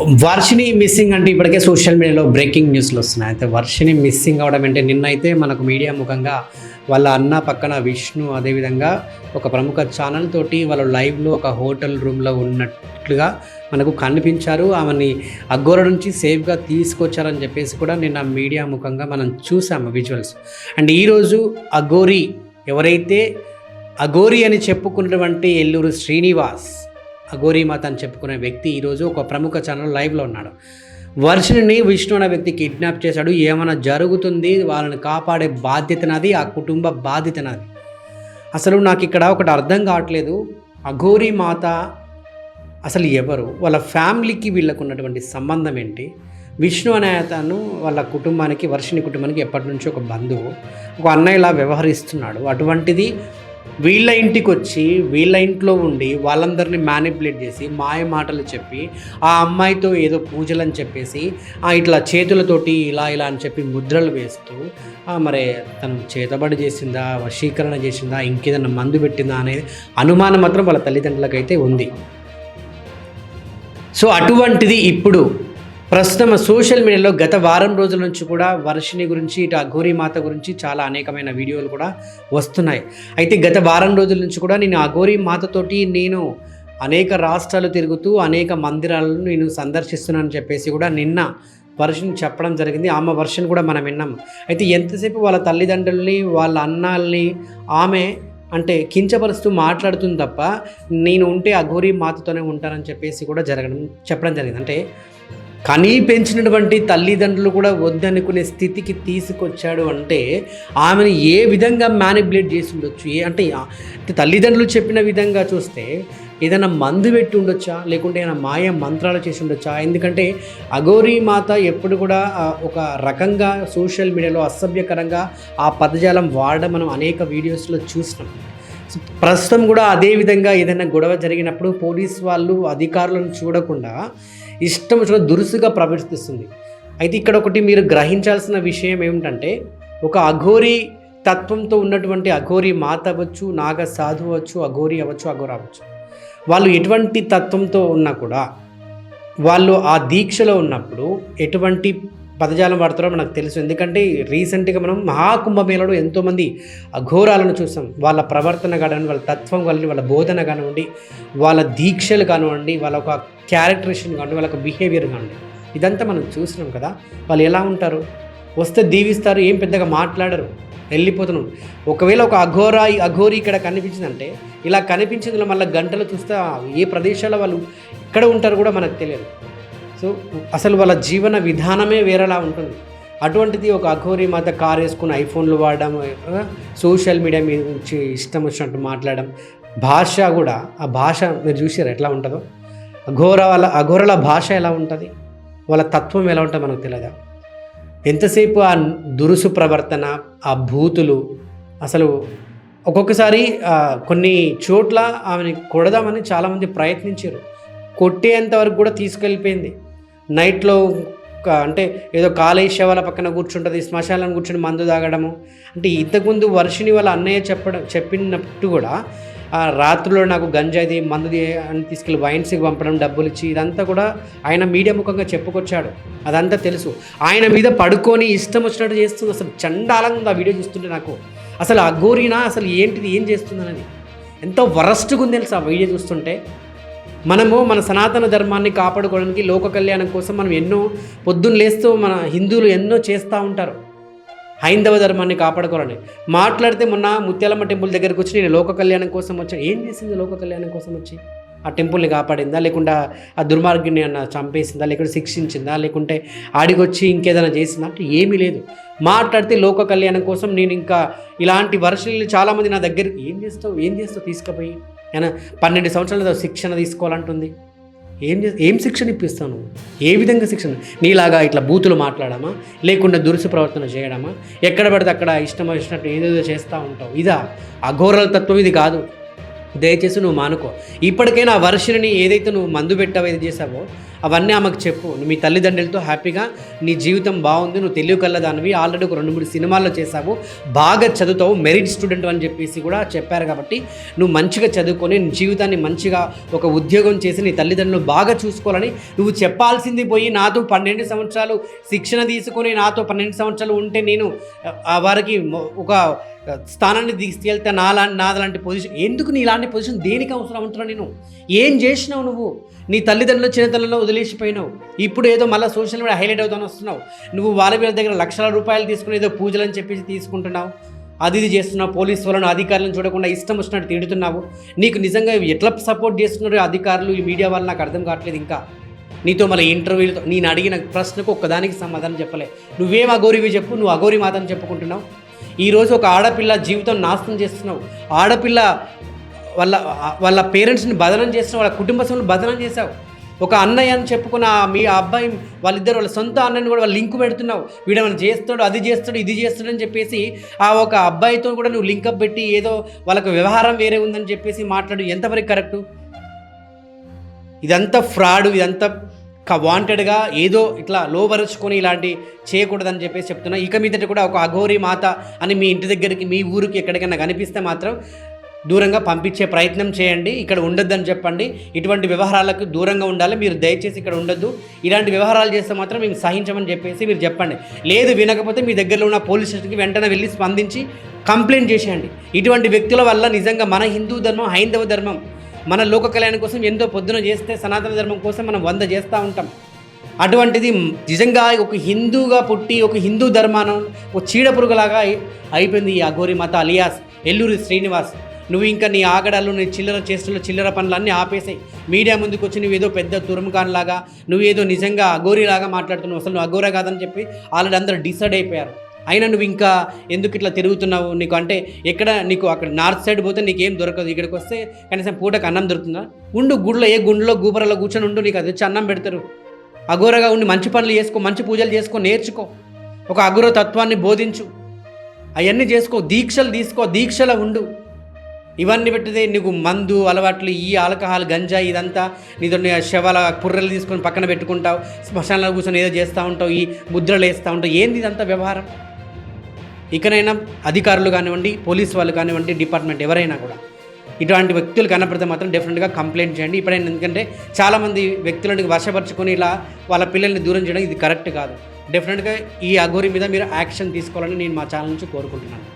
Varshini missing అంటే ఇప్పటికే social మీడియాలో బ్రేకింగ్ న్యూస్లు వస్తున్నాయి. అయితే వర్షిని మిస్సింగ్ అవడం అంటే నిన్నైతే మనకు మీడియా ముఖంగా వాళ్ళ అన్న పక్కన విష్ణు అదేవిధంగా ఒక ప్రముఖ ఛానల్ తోటి వాళ్ళు లైవ్లో ఒక హోటల్ రూమ్లో ఉన్నట్లుగా మనకు కనిపించారు. ఆమెని అగ్గోర నుంచి సేఫ్గా తీసుకొచ్చారని చెప్పేసి కూడా నిన్న మీడియా ముఖంగా మనం చూసాము విజువల్స్. అండ్ ఈరోజు అగోరి ఎవరైతే అగోరి అని చెప్పుకున్నటువంటి ఎల్లూరు శ్రీనివాస్ అఘోరీ మాత అని చెప్పుకునే వ్యక్తి ఈరోజు ఒక ప్రముఖ ఛానల్ లైవ్లో ఉన్నాడు. వర్షిని విష్ణు అనే వ్యక్తి కిడ్నాప్ చేశాడు. ఏమైనా జరుగుతుంది? వాళ్ళని కాపాడే బాధ్యత నాది ఆ కుటుంబ బాధ్యత నాది. అసలు నాకు ఇక్కడ ఒకటి అర్థం కావట్లేదు. అఘోరీ మాత అసలు ఎవరు? వాళ్ళ ఫ్యామిలీకి వీళ్ళకు ఉన్నటువంటి సంబంధం ఏంటి? విష్ణు అనే అతను వాళ్ళ కుటుంబానికి వర్షిని కుటుంబానికి ఎప్పటి నుంచి ఒక బంధువు. ఒక అన్నయ్యలా వ్యవహరిస్తున్నాడు. అటువంటిది వీళ్ళ ఇంటికి వచ్చి వీళ్ళ ఇంట్లో ఉండి వాళ్ళందరినీ మ్యానిపులేట్ చేసి మాయ మాటలు చెప్పి ఆ అమ్మాయితో ఏదో పూజలు అని చెప్పేసి ఆ ఇట్లా చేతులతోటి ఇలా ఇలా అని చెప్పి ముద్రలు వేస్తూ మరి తను చేతబడి చేసిందా వశీకరణ చేసిందా ఇంకేదన్నా మందు పెట్టిందా అనేది అనుమానం మాత్రం వాళ్ళ తల్లిదండ్రులకైతే ఉంది. సో అటువంటిది ఇప్పుడు ప్రస్తుతం సోషల్ మీడియాలో గత వారం రోజుల నుంచి కూడా వర్షిని గురించి ఇటు అఘోరి మాత గురించి చాలా అనేకమైన వీడియోలు కూడా వస్తున్నాయి. అయితే గత వారం రోజుల నుంచి కూడా నేను అఘోరీ మాతతోటి నేను అనేక రాష్ట్రాలు తిరుగుతూ అనేక మందిరాలను నేను సందర్శిస్తున్నానని చెప్పేసి కూడా నిన్న వర్షం చెప్పడం జరిగింది. ఆమె వర్షం కూడా మనం విన్నాం. అయితే ఎంతసేపు వాళ్ళ తల్లిదండ్రుల్ని వాళ్ళ అన్నాల్ని ఆమె అంటే కించపరుస్తూ మాట్లాడుతుంది తప్ప నేను ఉంటే అఘోరి మాతతోనే ఉంటానని చెప్పేసి కూడా జరగడం చెప్పడం జరిగింది. అంటే కనీ పెంచినటువంటి తల్లిదండ్రులు కూడా వద్దనుకునే స్థితికి తీసుకొచ్చాడు అంటే ఆమెను ఏ విధంగా మ్యానిపులేట్ చేసి ఉండొచ్చు? ఏ అంటే తల్లిదండ్రులు చెప్పిన విధంగా చూస్తే ఏదైనా మందు పెట్టి ఉండొచ్చా? లేకుంటే ఏదైనా మాయ మంత్రాలు చేసి ఉండొచ్చా? ఎందుకంటే అఘోరీ మాత ఎప్పుడు కూడా ఒక రకంగా సోషల్ మీడియాలో అసభ్యకరంగా ఆ పదజాలం వాడడం మనం అనేక వీడియోస్లో చూసినాం. ప్రస్తుతం కూడా అదే విధంగా ఏదైనా గొడవ జరిగినప్పుడు పోలీస్ వాళ్ళు అధికారులను చూడకుండా ఇష్టం వచ్చిన దురుసుగా ప్రవర్తిస్తుంది. అయితే ఇక్కడ ఒకటి మీరు గ్రహించాల్సిన విషయం ఏమిటంటే ఒక అఘోరి తత్వంతో ఉన్నటువంటి అఘోరి మాత అవ్వచ్చు నాగ సాధు అవ్వచ్చు అఘోరి అవ్వచ్చు అఘోర అవ్వచ్చు. వాళ్ళు ఎటువంటి తత్వంతో ఉన్నా కూడా వాళ్ళు ఆ దీక్షలో ఉన్నప్పుడు ఎటువంటి పదజాలం వాడతారో మనకు తెలుసు. ఎందుకంటే రీసెంట్గా మనం మహాకుంభమేళలో ఎంతోమంది అఘోరాలను చూసాం. వాళ్ళ ప్రవర్తన కానివ్వండి వాళ్ళ తత్వం కానివ్వండి వాళ్ళ బోధన కానివ్వండి వాళ్ళ దీక్షలు కానివ్వండి వాళ్ళ ఒక క్యారెక్టరేషన్ కానివ్వండి వాళ్ళ ఒక బిహేవియర్ కానివ్వండి. ఇదంతా మనం చూసినాం కదా. వాళ్ళు ఎలా ఉంటారు? వస్తే దీవిస్తారు ఏం పెద్దగా మాట్లాడరు వెళ్ళిపోతున్నాం ఒకవేళ ఒక అఘోరా అఘోరి ఇక్కడ కనిపించిందంటే ఇలా కనిపించిందిలో మళ్ళీ గంటలు చూస్తే ఏ ప్రదేశాల్లో వాళ్ళు ఎక్కడ ఉంటారు కూడా మనకు తెలియదు. సో అసలు వాళ్ళ జీవన విధానమే వేరేలా ఉంటుంది. అటువంటిది ఒక అఘోరి మాత కార్ వేసుకుని ఐఫోన్లు వాడడం సోషల్ మీడియా మీద నుంచి ఇష్టం వచ్చినట్టు మాట్లాడడం భాష కూడా ఆ భాష మీరు చూసారు ఎట్లా ఉంటుందో? అఘోర వాళ్ళ అఘోరల భాష ఎలా ఉంటుంది? వాళ్ళ తత్వం ఎలా ఉంటుందో మనకు తెలియదా? ఎంతసేపు ఆ దురుసు ప్రవర్తన ఆ భూతులు అసలు ఒక్కొక్కసారి కొన్ని చోట్ల ఆమెని కొడదామని చాలామంది ప్రయత్నించారు. కొట్టేంత వరకు కూడా తీసుకెళ్ళిపోయింది. నైట్లో అంటే ఏదో కాలేజ్ వాళ్ళ పక్కన కూర్చుంటుంది శ్మశానం కూర్చుని మందు తాగడము. అంటే ఇంతకుముందు వర్షిని వాళ్ళ అన్నయ్య చెప్పడం చెప్పినట్టు కూడా ఆ రాత్రిలో నాకు గంజాయిది మందుది అని తీసుకెళ్ళి వైన్స్కి పంపడం డబ్బులు ఇచ్చి ఇదంతా కూడా ఆయన మీడియా ముఖంగా చెప్పుకొచ్చాడు. అదంతా తెలుసు. ఆయన మీద పడుకొని ఇష్టం వచ్చినట్టు చేస్తుంది. అసలు చండాలంగా ఉంది ఆ వీడియో చూస్తుంటే నాకు. అసలు అఘోరీనా అసలు ఏంటిది? ఏం చేస్తుందనేది ఎంతో వరస్ట్గా ఉంది తెలుసు ఆ వీడియో చూస్తుంటే? మనము మన సనాతన ధర్మాన్ని కాపాడుకోవడానికి లోక కళ్యాణం కోసం మనం ఎన్నో పొద్దున్న లేస్తూ మన హిందువులు ఎన్నో చేస్తూ ఉంటారు. హైందవ ధర్మాన్ని కాపాడుకోవాలని. మాట్లాడితే మొన్న ముత్యాలమ్మ టెంపుల్ దగ్గరకు వచ్చి నేను లోక కళ్యాణం కోసం వచ్చాను ఏం చేసింది లోక కళ్యాణం కోసం వచ్చి? ఆ టెంపుల్ని కాపాడిందా? లేకుంటే ఆ దుర్మార్గుని అన్న చంపేసిందా? లేకుంటే శిక్షించిందా? లేకుంటే ఆడికొచ్చి ఇంకేదైనా చేసిందా? అంటే ఏమీ లేదు. మాట్లాడితే లోక కళ్యాణం కోసం నేను ఇంకా ఇలాంటి వర్షాలు చాలామంది నా దగ్గరికి ఏం చేస్తావు? ఏం చేస్తావు? తీసుకుపోయి. ఆయన పన్నెండు సంవత్సరాల శిక్షణ తీసుకోవాలంటుంది. ఏం చే ఏం శిక్షణ ఇప్పిస్తాను ఏ విధంగా శిక్షణ? నీలాగా ఇట్లా బూతులు మాట్లాడమా? లేకుండా దురుసు ప్రవర్తన చేయడమా? ఎక్కడ పడితే అక్కడ ఇష్టం వచ్చినట్టు ఏదేదో చేస్తూ ఉంటావు. ఇదా? అఘోరల తత్వం ఇది కాదు. దయచేసి నువ్వు మానుకో. ఇప్పటికైనా ఆ వర్షిని ఏదైతే నువ్వు మందు పెట్టావో ఇది చేసావో అవన్నీ ఆమెకు చెప్పు. నువ్వు మీ తల్లిదండ్రులతో హ్యాపీగా నీ జీవితం బాగుంది నువ్వు తెలివి కలదానివి ఆల్రెడీ ఒక రెండు మూడు సినిమాల్లో చేసావు బాగా చదువుతావు మెరిట్ స్టూడెంట్ అని చెప్పేసి కూడా చెప్పారు కాబట్టి నువ్వు మంచిగా చదువుకొని నీ జీవితాన్ని మంచిగా ఒక ఉద్యోగం చేసి నీ తల్లిదండ్రులు బాగా చూసుకోవాలని నువ్వు చెప్పాల్సింది పోయి నాతో పన్నెండు సంవత్సరాలు శిక్షణ తీసుకొని నాతో పన్నెండు సంవత్సరాలు ఉంటే నేను ఆ, వారికి ఒక స్థానాన్ని తీసుకెళ్తే నాలా నాదలాంటి పొజిషన్ ఎందుకు నీ ఇలాంటి పొజిషన్ దేనికి అవసరం అంటున్నా నేను? ఏం చేసినావు నువ్వు? నీ తల్లిదండ్రులు చిన్నతనంలో వదిలేసిపోయినావు. ఇప్పుడు ఏదో మళ్ళీ సోషల్ మీడియా హైలైట్ అవుతాను వస్తున్నావు. నువ్వు వాళ్ళ వీళ్ళ దగ్గర లక్షల రూపాయలు తీసుకుని ఏదో పూజలు అని చెప్పేసి తీసుకుంటున్నావు. అది ఇది చేస్తున్నావు. పోలీసు వాళ్ళను అధికారులను చూడకుండా ఇష్టం వచ్చినట్టు తిడుతున్నావు. నీకు నిజంగా ఎట్లా సపోర్ట్ చేస్తున్నారు అధికారులు ఈ మీడియా వాళ్ళు నాకు అర్థం కావట్లేదు ఇంకా. నీతో మళ్ళీ ఇంటర్వ్యూలతో నేను అడిగిన ప్రశ్నకు ఒక్కదానికి సమాధానం చెప్పలే. నువ్వేం అఘోరివి చెప్పు నువ్వు అఘోరి మాతని చెప్పుకుంటున్నావు. ఈరోజు ఒక ఆడపిల్ల జీవితం నాశనం చేస్తున్నావు. ఆడపిల్ల వాళ్ళ వాళ్ళ పేరెంట్స్ని బదనం చేసిన వాళ్ళ కుటుంబ సభ్యులు బదనం చేశావు. ఒక అన్నయ్య అని చెప్పుకున్న మీ అబ్బాయి వాళ్ళిద్దరు వాళ్ళ సొంత అన్నయ్యని కూడా వాళ్ళు లింక్ పెడుతున్నావు. వీడేమైనా చేస్తాడు అది చేస్తాడు ఇది చేస్తాడు అని చెప్పేసి ఆ ఒక అబ్బాయితో కూడా నువ్వు లింకప్ పెట్టి ఏదో వాళ్ళకు వ్యవహారం వేరే ఉందని చెప్పేసి మాట్లాడు. ఎంతవరకు కరెక్టు? ఇదంతా ఫ్రాడ్ ఇదంతా వాంటెడ్గా ఏదో ఇట్లా లోబరుచుకొని ఇలాంటి చేయకూడదని చెప్పేసి చెప్తున్నా. ఇక మీదట కూడా ఒక అఘోరి మాత అని మీ ఇంటి దగ్గరికి మీ ఊరికి ఎక్కడికైనా కనిపిస్తే మాత్రం దూరంగా పంపించే ప్రయత్నం చేయండి. ఇక్కడ ఉండొద్దని చెప్పండి. ఇటువంటి వ్యవహారాలకు దూరంగా ఉండాలి. మీరు దయచేసి ఇక్కడ ఉండొద్దు. ఇలాంటి వ్యవహారాలు చేస్తే మాత్రం మేము సహించమని చెప్పేసి మీరు చెప్పండి. లేదు వినకపోతే మీ దగ్గరలో ఉన్న పోలీస్ స్టేషన్కి వెంటనే వెళ్ళి స్పందించి కంప్లైంట్ చేసేయండి. ఇటువంటి వ్యక్తుల వల్ల నిజంగా మన హిందూ ధర్మం హైందవ ధర్మం మన లోక కళ్యాణం కోసం ఎంతో పొద్దున చేస్తే సనాతన ధర్మం కోసం మనం వంద చేస్తూ ఉంటాం. అటువంటిది నిజంగా ఒక హిందూగా పుట్టి ఒక హిందూ ధర్మానం ఒక చీడపురుగులాగా అయిపోయింది ఈ అఘోరి మాత అలియాస్ ఎల్లూరి శ్రీనివాస్. నువ్వు ఇంకా నీ ఆగడాలు నీ చిల్లర చేస్తున్న చిల్లర పనులన్నీ ఆపేసాయి. మీడియా ముందుకు వచ్చి నువ్వు ఏదో పెద్ద తురుముఖాన్లాగా నువ్వేదో నిజంగా అఘోరీలాగా మాట్లాడుతున్నావు. అసలు నువ్వు అఘోరా కాదని చెప్పి ఆల్రెడీ అందరూ డిసైడ్ అయిపోయారు. అయినా నువ్వు ఇంకా ఎందుకు ఇట్లా తిరుగుతున్నావు నీకు? అంటే ఎక్కడ నీకు అక్కడ నార్త్ సైడ్ పోతే నీకు ఏం దొరకదు? ఇక్కడికి వస్తే కనీసం పూటకు అన్నం దొరుకుతుందా? ఉండు గుడిలో ఏ గుండెలో గూపరలో కూర్చొని ఉండు నీకు అది వచ్చి అన్నం పెడతారు. అఘోరగా ఉండి మంచి పనులు చేసుకో మంచి పూజలు చేసుకో నేర్చుకో. ఒక అఘోర తత్వాన్ని బోధించు. అవన్నీ చేసుకో దీక్షలు తీసుకో దీక్షల ఉండు. ఇవన్నీ పెట్టితే నీకు మందు అలవాట్లు ఈ ఆల్కహాల్ గంజా ఇదంతా నీతో శవాల కుర్రలు తీసుకొని పక్కన పెట్టుకుంటావు శ్మశానాలు కూర్చొని ఏదో చేస్తూ ఉంటావు ఈ ముద్రలు వేస్తూ ఉంటావు. ఏంది ఇదంతా వ్యవహారం? ఇకనైనా అధికారులు కానివ్వండి పోలీస్ వాళ్ళు కానివ్వండి డిపార్ట్మెంట్ ఎవరైనా కూడా ఇటువంటి వ్యక్తులు కనపడితే మాత్రం డెఫినెట్గా కంప్లైంట్ చేయండి. ఇప్పుడైనా ఎందుకంటే చాలామంది వ్యక్తులను వర్షపరుచుకొని ఇలా వాళ్ళ పిల్లల్ని దూరం చేయడం ఇది కరెక్ట్ కాదు. డెఫినెట్గా ఈ అఘోరి మీద మీరు యాక్షన్ తీసుకోవాలని నేను మా ఛానల్ నుంచి కోరుకుంటున్నాను.